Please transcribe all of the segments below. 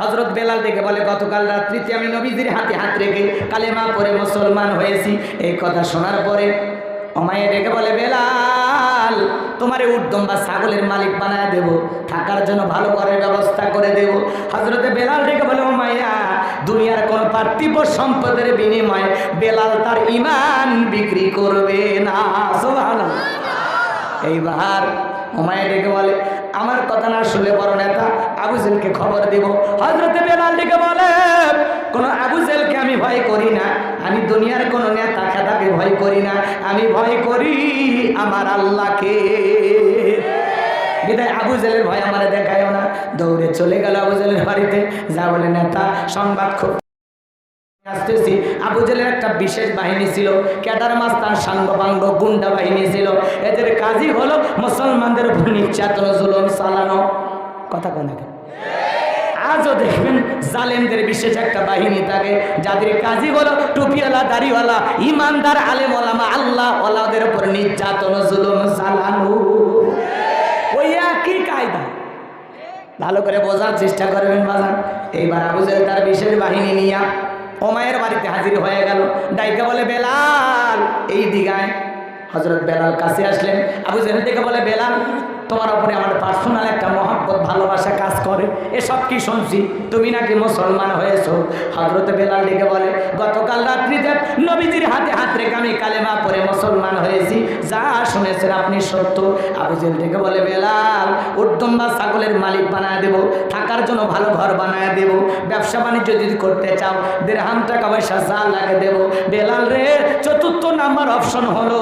হজরত বেলাল দেখে বলে, গতকাল রাত্রিতে আমি নবীজির হাতে হাত রেখে কালেমা পরে মুসলমান হয়েছি। এই কথা শোনার পরে অমায়ে ডেকে বলে, বেলাল, তোমারে উদ্যম বা ছাগলের মালিক বানায় দেব। থাকার জন্য ভালো করে ব্যবস্থা করে দেব। হজরতে বেলাল ডেকে বলে, ওমাইয়া, দুনিয়ার কোন পার্থিব সম্পদের বিনিময়ে বেলাল তার ইমান বিক্রি করবে না। এইবার হুমায় ডেকে বলে আমার কথা না শুনলে বড় নেতা আবু জেলকে খবর দিব। হজরতে বেলাল ডেকে বলে, কোন আবু জেলকে আমি ভয় করি না। আমি দুনিয়ার কোন নেতা খেতাকে ভয় করি না। আমি ভয় করি আমার আল্লাহকে। বিদায়, আবু জেলের ভয় আমার দেখায়ও না। দৌড়ে চলে গেল আবু জেলের বাড়িতে। যা বলে, নেতা, সংবাদ খুব আসতেছি। আবু জেলের একটা বিশেষ বাহিনী ছিল। ক্যাডার মাস্তার সাঙ্গপাঙ্গ, গুন্ডা বাহিনী ছিল। এদের কাজই হলো মুসলমানদের উপর নির্যাতন, জুলুম চালানো। কথা কোন? আজও দেখবেন জালেমদের বিশেষ একটা বাহিনী থাকে, যাদের কাজই হলো টুপিওয়ালা, দাড়িওয়ালা, ইমানদার, আলেম, ওলামা, আল্লাহ ওলাদের উপর নির্যাতন, জুলুম চালানো। ওই একই কায়দা। ভালো করে বোঝার চেষ্টা করবেন বাজান। এইবার আবু জেল তার বিশেষ বাহিনী নিয়ে ওমায়ের বাড়িতে হাজির হয়ে গেল। ডাইকে বলে, বেলাল, এই দিঘায়। হজরত বেলাল কাছে আসলেন। আবু জেহেল থেকে বলে, বেলাল, তোমার উপরে আমার পার্সোনাল একটা মহব্বত, ভালোবাসা কাজ করে এসব কি শুনছি? তুমি নাকি মুসলমান হয়েছো? হজরত বেলাল ডেকে বলে, গতকাল রাত্রিতে নবীজির হাতে হাত রেখে আমি কালেমা পরে মুসলমান হয়েছি। যা শুনেছেন আপনি সত্য। আবু জেল থেকে বলে, বেলাল উদ্যম বা ছাগলের মালিক বানায় দেব, থাকার জন্য ভালো ঘর বানায় দেব, ব্যবসা বাণিজ্য যদি করতে চাও, দেড়হাম টাকা পয়সা যা লাগে দেব। বেলাল রে, চতুর্থ নাম্বার অপশন হলো,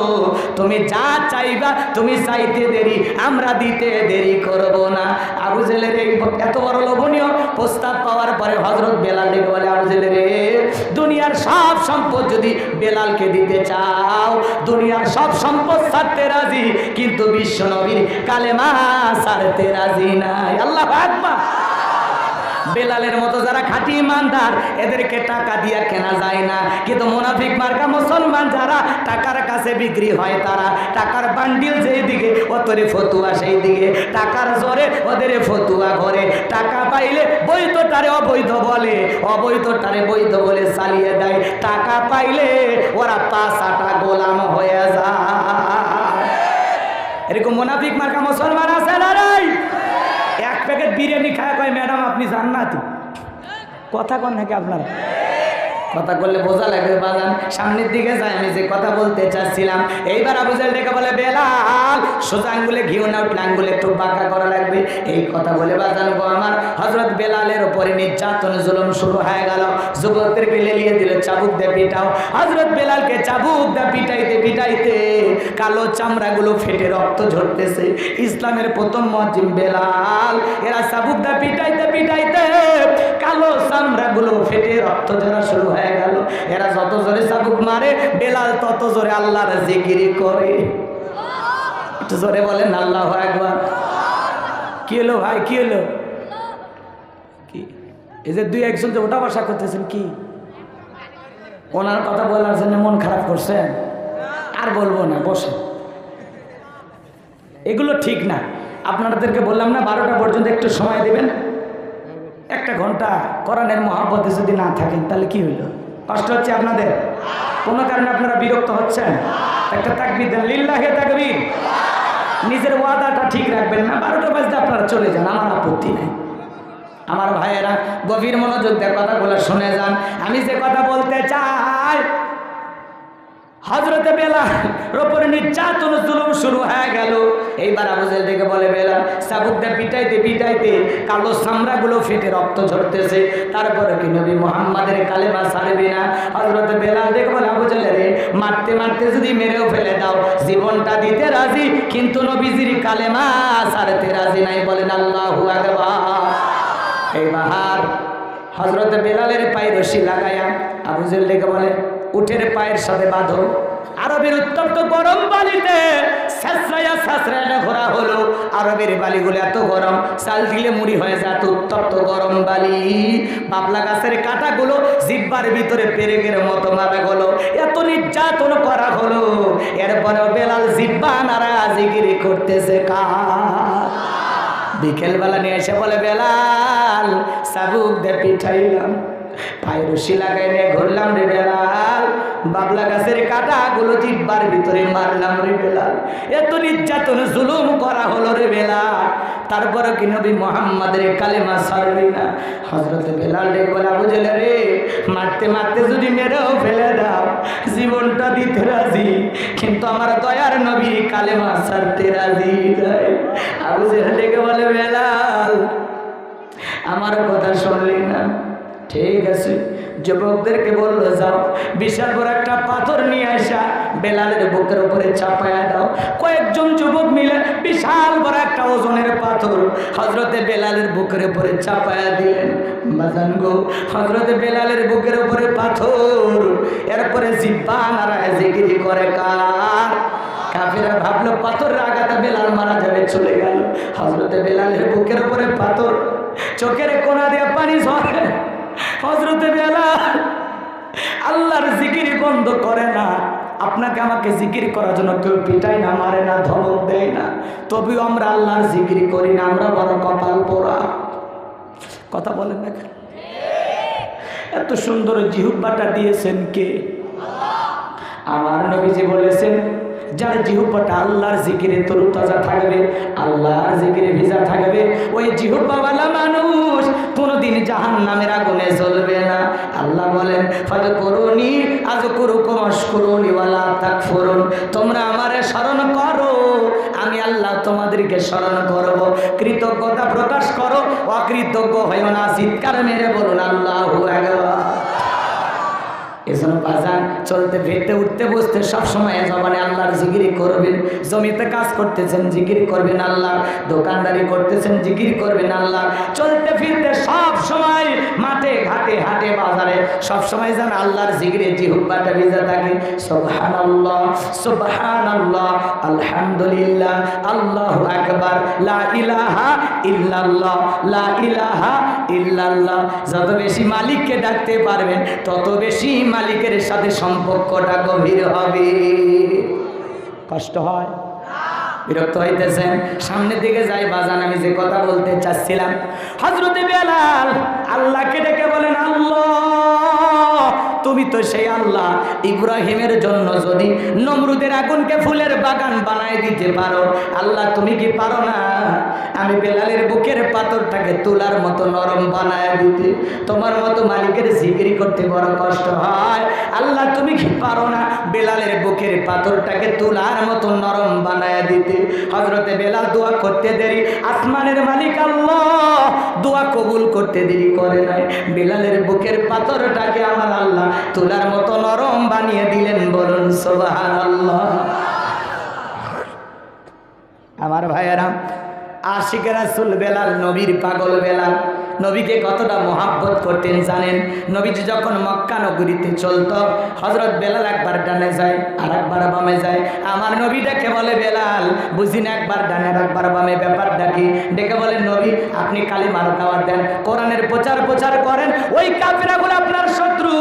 তুমি যা চাইবা, তুমি চাইতে দেরি, আমরা দিতে দেরি করব না। আবু জেলের এই এত বড় লোভনীয় প্রস্তাব পাওয়ার পরে হজরত বেলাল ডেকে বলে আবু জেলের রে, দুনিয়ার সব সম্পদ যদি বেলালকে দিতে চাও, দুনিয়ার সব সম্পদ ছাড়তে রাজি, কিন্তু বিশ্ব নবীর কালেমা ছাড়তে রাজি নাই। আল্লাহ আকবার। বেলালের মতো যারা খাঁটি ইমানদার, এদেরকে টাকা দিয়া কেনা যায় না। কিন্তু মোনাফিক মার্কা মুসলমান যারা টাকার কাছে বিক্রি হয় তারা, টাকার বান্ডিল যেই দিকে, ওতরে ফতুয়া সেই দিকে। টাকার জোরে ওদের ফতুয়া ঘরে। টাকা পাইলে বৈধ তারে অবৈধ বলে। অবৈধ তারে বৈধ বলে চালিয়ে দেয়। টাকা পাইলে ওরা পাঁচাটা গোলাম হয়ে যায়। এরকম মোনাফিক মার্কা মুসলমান আছে না রে এক প্যাকেট বিরিয়ানি খায় কয় ম্যাডাম আপনি জান্নাতি। কথা কন নাকি আপনারা? কথা বললে বোঝা লাগবে বাজান, সামনের দিকে যায়, আমি যে কথা বলতে চাচ্ছিলাম। এইবার আবু জাল ডেকে বলে, বেলাল, সোজা আঙ্গুলে ঘিও না উঠলে আঙ্গুলে একটু বাঁকা করা লাগবে। এই কথা বলে বাজান গো আমার হজরত বেলালের উপরে নির্যাতন, জুলুম শুরু হয়ে গেল। যুবকদের যুবকদেরকে লেলিয়ে দিল, চাবুক দিয়ে পিটাও। হজরত বেলালকে চাবুক দিয়ে পিটাইতে পিটাইতে কালো চামড়াগুলো ফেটে রক্ত ঝরতেছে। ইসলামের প্রথম মজিম বেলাল, এরা চাবুক দিয়ে পিটাইতে পিটাইতে কালো চামড়াগুলো ফেটে রক্ত ঝরা শুরু হয়ে গেল। এরা যত জোরে চাবুক মারে, বেলাল তত জোরে আল্লাহর জিকিরি করে। জোরে বলেন, আল্লাহ একবার কি হলো ভাই, কি হলো? কি? এই যে দুই একজন যে ওটা বসা করতেছেন, কি? ওনার কথা বলার জন্য মন খারাপ করছেন? আর বলব না বসে এগুলো ঠিক না। আপনাদেরকে বললাম না, বারোটা পর্যন্ত একটু সময় দেবেন। একটা ঘণ্টা কোরআনের মহাব্বতে যদি না থাকেন, তাহলে কি হইল? কষ্ট হচ্ছে আপনাদের? কোনো কারণে আপনারা বিরক্ত হচ্ছেন? একটা তাকবির দেন, লিল্লাহে তাকবির। নিজের ওয়াদাটা ঠিক রাখবেন না। বারোটা বাজতে আপনারা চলে যান, আমার আপত্তি নেই। আমার ভাইয়েরা, গভীর মনোযোগ দিয়ে কথাগুলো শুনে যান। আমি যে কথা বলতে চাই হজরতে বেলাল ওপরে নির্যাতন, জুলুম শুরু হয়ে গেল। এইবার আবুজেল থেকে বলে বেলাল সাবুকটা পিটাইতে পিটাইতে কালো চামড়াগুলো ফেটে রক্ত ঝরতেছে। তারপরে কি নবী মোহাম্মদের কালেমা ছাড়বি না? হজরতে বেলাল দেখে বলে আবুজেল রে মারতে মারতে যদি মেরেও ফেলে দাও, জীবনটা দিতে রাজি, কিন্তু নবীজির কালেমা ছাড়তে রাজি নাই। বলেন, আল্লাহু আকবার। এইবার হজরত বেলালের পায়ে রশি লাগাইয়া আবুজেল ডেকে বলে উঠের পায়ের সাথে বাঁধো। আরবের উত্তপ্ত গরম বালিতে শেষরাইয়া শেষরাইয়া ঘোরা হলো। আরবের বালিগুলো এত গরম, চাল দিলে মুড়ি হয়ে যায়, এত উত্তপ্ত গরম বালি। বাবলা গাছের কাঁটাগুলো জিব্বার ভিতরে পেরেকের মতো মারা হলো এত নির্যাতন করা হলো। এরপরেও বেলাল জিব্বা নারা জিগিরি করতেছে কা বিকেলবেলা নিয়ে এসে বলে, বেলাল চাবুক দিয়ে পিঠাইলাম। তারপরে কি নবী মোহাম্মদের কালেমা সারবি না? হজরত বেলাল রে বলা বুঝলে রে, মারতে মারতে যদি মেরেও ফেলে দাও, জীবনটা দিতে রাজি। কিন্তু আমার দয়ার নবী কালেমা সারতে রাজি আবু ডেকে বলে বেলাল, আমার কথা শুনলি না। ঠিক আছে। যুবকদেরকে বলল, যাও, বিশাল বড় একটা পাথর নিয়ে আসা। বেলালের বুকের উপরে চাপায়া দাও। কয়েকজন যুবক মিলে বিশাল বড় একটা ওজনের পাথর হজরতে বেলালের বুকের উপরে চাপায়া দিলেন। বাজান গো হজরতে বেলালের বুকের উপরে পাথর। এরপরে জিব্বা নারায় জিগিরি করে কার? কাফেরা ভাবলো, পাথর আঘাতে বেলাল মারা যাবে, চলে গেল। হজরতে বেলালের বুকের উপরে পাথর, চোখের কোনা দিয়ে পানি ঝরে হজরতে বেলাল, আল্লাহর জিকির বন্ধ করে না। আপনাকে আমাকে জিকির করার জন্য কেউ পিটাই না, মারে না, ধমক দেয় না। তবেও আমরা আল্লাহর জিকির করি না, আমরা বড় কপাল পোড়া। কথা বলেন না কেন? এত সুন্দর জিহুব্বাটা দিয়েছেন কে? আমার নবীজি বলেছেন যার জিহুব্বাটা আল্লাহর জিকিরে তরুতাজা থাকবে, আল্লাহর জিকিরে ভিজা থাকবে, ওই জিহুব্বাওয়ালা মানুষ কোনোদিন জাহান নামের আগুনে জ্বলবে না। আল্লাহ বলেন ফলে করুনি আজ করু কমাস করুনি ওয়ালা তাক ফরুন তোমরা আমারে স্মরণ করো, আমি আল্লাহ তোমাদেরকে স্মরণ করব। কৃতজ্ঞতা প্রকাশ করো, অকৃতজ্ঞ হয়েও না, চিৎকার মেরে বলুন, আল্লাহ এজন্য বাজান চলতে ফিরতে উঠতে, বসতে সবসময় জবানে আল্লাহর জিগিরি করবেন। জমিতে কাজ করতেছেন জিগিরি করবেন আল্লাহ দোকানদারি করতেছেন জিগিরি করবেন আল্লাহ চলতে, ফিরতে সব সময় মাঠে, ঘাটে, হাটে, বাজারে সব সময় যেন আল্লাহর জিগিরে জিহুব্বাটা ভিজা থাকে। সুবহানাল্লাহ সুবহানাল্লাহ, আলহামদুলিল্লাহ, আল্লাহু আকবার, লা ইলাহা ইল্লাল্লাহ, লা ইলাহা ইল্লাল্লাহ। যত বেশি মালিককে ডাকতে পারবেন, তত বেশি মালিকের সাথে সম্পর্কটা গভীর হবে। কষ্ট হয়? বিরক্ত হইতেছেন? সামনের দিকে যাই, বাজান, আমি যে কথা বলতে চাচ্ছিলাম। হজরতে বেলাল আল্লাহকে ডেকে বলেন, আল্লাহ! তুমি তো সেই আল্লাহ। ইব্রাহিমের জন্য যদি নমরুদের আগুনকে ফুলের বাগান বানায় দিতে পারো, আল্লাহ তুমি কি পারো না? আমি বেলালের বুকের পাথরটাকে তোলার মতো নরম বানায় দিতে। তোমার মতো মালিকের জিকিরি করতে বড় কষ্ট হয়। আল্লাহ তুমি কি পারো না বেলালের বুকের পাথরটাকে তোলার মতো নরম বানায় দিতে? হজরতে বেলাল দোয়া করতে দেরি। আসমানের মালিক আল্লাহ দোয়া কবুল করতে দেরি করে নাই। বেলালের বুকের পাথরটাকে আমার আল্লাহ তুলার মতো নরম বানিয়ে দিলেন বলুন সোবাহান আমার ভাইয়েরা, আশিক রাসুল বেলাল, নবীর পাগল বেলাল, নবীকে কতটা মহাব্বত করতেন জানেন? নবীজি যখন মক্কা নগরীতে চলত হজরত বেলাল একবার ডানে যায় আর একবার বামে যায়। আমার নবী ডেকে বলে, বেলাল, বুঝি না একবার ডানে আর একবার বামে ব্যাপার ডাকি ডেকে বলে, নবী, আপনি কালী মার দেন, কোরআনের প্রচার প্রচার করেন, ওই কাফেরাগুলো আপনার শত্রু।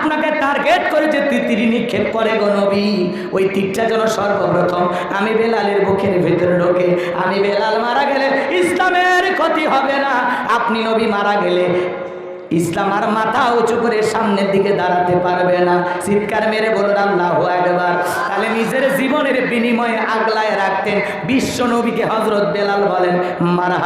আপনাকে টার্গেট করে যে তিতিরি নিক্ষেপ করে গো নবী। ওই তীরটা যেন সর্বপ্রথম আমি বেলালের বুকের ভেতরে ঢোকে। আমি বেলাল মারা গেলে ইসলামের ক্ষতি হবে না। আপনি নবী মারা গেলে ইসলাম আর মাথা উঁচু করে সামনের দিকে দাঁড়াতে পারবে না। চিৎকার মেরে বলুন, আল্লাহ একবার তাহলে নিজের জীবনের বিনিময়ে আগলায় রাখতেন বিশ্ব নবীকে হজরত বেলাল বলেন মারা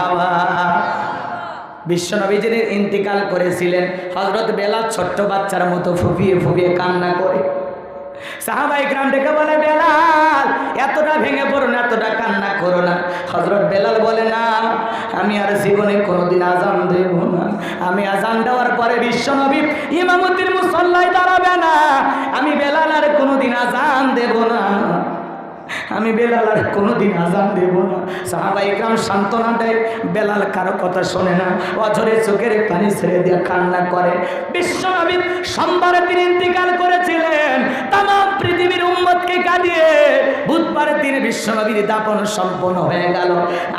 বিশ্বনবী যিনি ইন্তিকাল করেছিলেন। হজরত বেলা ছোট্ট বাচ্চার মতো ফুপিয়ে ফুপিয়ে কান্না করে। সাহাবাই গ্রাম ডেকে বলে, বেলাল, এতটা ভেঙে পড়ো না, এতটা কান্না করো না। হজরত বেলাল বলে, না, আমি আর জীবনে কোনোদিন আজান দেব না। আমি আজান দেওয়ার পরে বিশ্বনবী ইমামুদ্দিন মুসল্লাই দাঁড়াবে না। আমি বেলাল আর কোনোদিন আজান দেব না। আমি বেলাল আর কোনোদিন আজান দেব না। সাহাবাই গ্রাম সান্ত্বনা দেয়, বেলাল কারও কথা শোনে না। অঝরে চোখের পানি ছেড়ে দিয়ে কান্না করে। বিশ্বনবী সোমবারে তিনি ইন্তিকাল করেছিলেন। তাম পৃথিবীর উম্মতকে কাঁদিয়ে বুধবারে তিনি বিশ্বনবীর দাপন সম্পন্ন হয়ে গেল।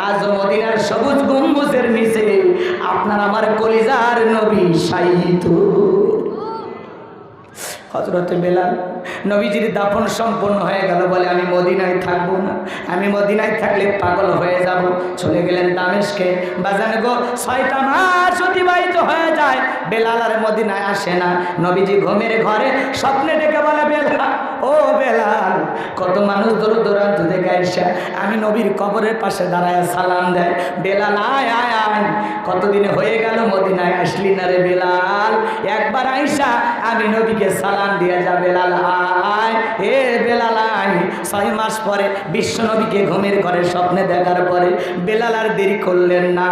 আজ মদিনার সবুজ গম্বুজের নিচে আপনার আমার কলিজার নবী সাইত হজরত বেলাল নবীজির দাফন সম্পন্ন হয়ে গেল বলে, আমি মদিনায় থাকব না। আমি মদিনায় থাকলে পাগল হয়ে যাব। চলে গেলেন দামেশকে। বাজান গো, ছয়টা মাস বেলাল আর মদিনায় আসে না। নবীজি ঘুমের ঘরে স্বপ্নে ডেকে বলে, বেলাল, ও বেলাল, কত মানুষ দূর দূরান্ত থেকে আইসা আমি নবীর কবরের পাশে দাঁড়ায় সালাম দেয়। বেলাল, আয় আয় আয়, কতদিন হয়ে গেল মদিনায় আসলি না রে বেলাল? একবার আইসা আমি নবীকে সালাম দিয়ে যা, বেলাল, আয়, এ বেলাল ছয় মাস পরে বিশ্বনবীকে ঘুমের ঘরে স্বপ্নে দেখার পরে বেলাল আর দেরি করলেন না।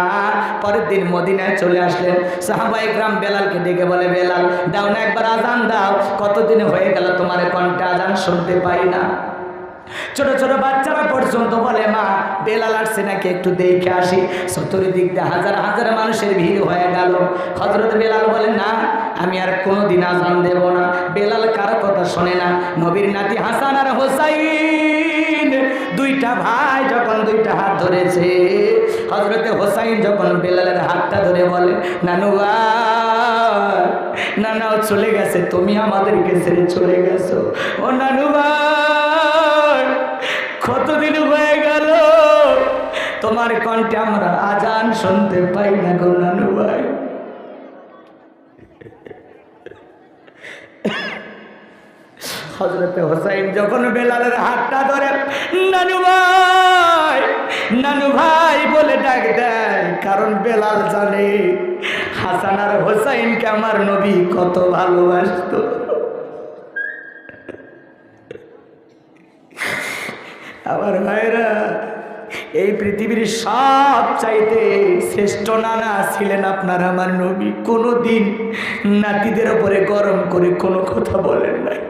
পরের দিন মদিনায় চলে আসলেন। সাহাবাই গ্রাম বেলালকে ডেকে বলে, বেলাল, দাও না একবার আজান দাও। কতদিন হয়ে গেল তোমার কণ্ঠে আজান শুনতে পাই না। ছোট ছোট বাচ্চারা পর্যন্ত বলে, মা, বেলাল আসছে নাকি একটু দেখে আসি। চতুর্দিক দিয়ে হাজার হাজার মানুষের ভিড় হয়ে গেল। হজরত বেলাল বলে, না, আমি আর কোনো দিন আজান দেব না। বেলাল কারও কথা শোনে না? নবীর নাতি হাসান আর হোসাইন দুইটা ভাই যখন দুইটা হাত ধরেছে হজরতে হোসাইন যখন বেলালের হাতটা ধরে বলে, নানু ভাই নানাও চলে গেছে, তুমি আমাদেরকে ছেড়ে চলে গেছো। ও নানু তোমার কণ্ঠে আমরা আজান শুনতে পাই না গো নানু ভাই। হজরতে হোসাইন যখন বেলালের হাতটা ধরে, নানু ভাই নানু ভাই, বলে ডাক দেয়, কারণ বেলাল জানে হাসান আর হোসাইনকে আমার নবী কত ভালোবাসত। আমার ভাইরা এই পৃথিবীর সব চাইতে শ্রেষ্ঠ নানা ছিলেন আপনার আমার নবী। কোনো দিন নাতিদের ওপরে গরম করে কোনো কথা বলেন নাই।